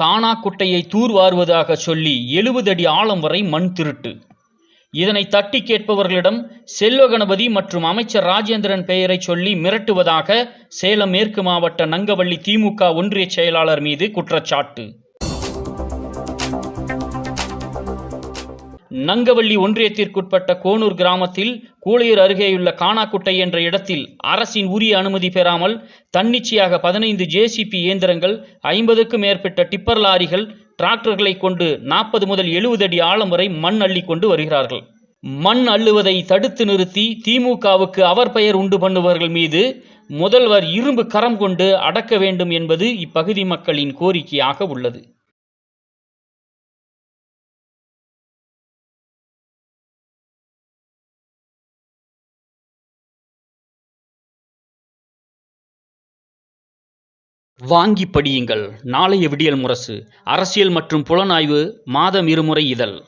காணா குட்டையை தூர்வாருவதாக சொல்லி எழுபது அடி ஆழம் வரை மண் திருட்டு. இதனை தட்டி கேட்பவர்களிடம் செல்வ கணபதி மற்றும் அமைச்சர் ராஜேந்திரன் பெயரை சொல்லி மிரட்டுவதாக சேலம் மேற்கு மாவட்ட நங்கவள்ளி திமுக ஒன்றிய செயலாளர் மீது குற்றச்சாட்டு. நங்கவள்ளி ஒன்றியத்திற்குட்பட்ட கோனூர் கிராமத்தில் கூளையூர் அருகேயுள்ள காணாக்குட்டை என்ற இடத்தில் அரசின் உரிய அனுமதி பெறாமல் தன்னிச்சையாக பதினைந்து ஜேசிபி இயந்திரங்கள் ஐம்பதுக்கும் மேற்பட்ட டிப்பர் லாரிகள் டிராக்டர்களை கொண்டு நாற்பது முதல் எழுபது அடி ஆழம் வரை மண் அள்ளி கொண்டு வருகிறார்கள். மண் அள்ளுவதை தடுத்து நிறுத்தி திமுகவுக்கு அவர் பெயர் உண்டு பண்ணுபவர்கள் மீது முதல்வர் இரும்பு கரம் கொண்டு அடக்க வேண்டும் என்பது இப்பகுதி மக்களின் கோரிக்கையாக உள்ளது. வாங்கி படியுங்கள். நாளைய விடியல் முரசு. அரசியல் மற்றும் புலனாய்வு மாதம் இருமுறை இதழ்.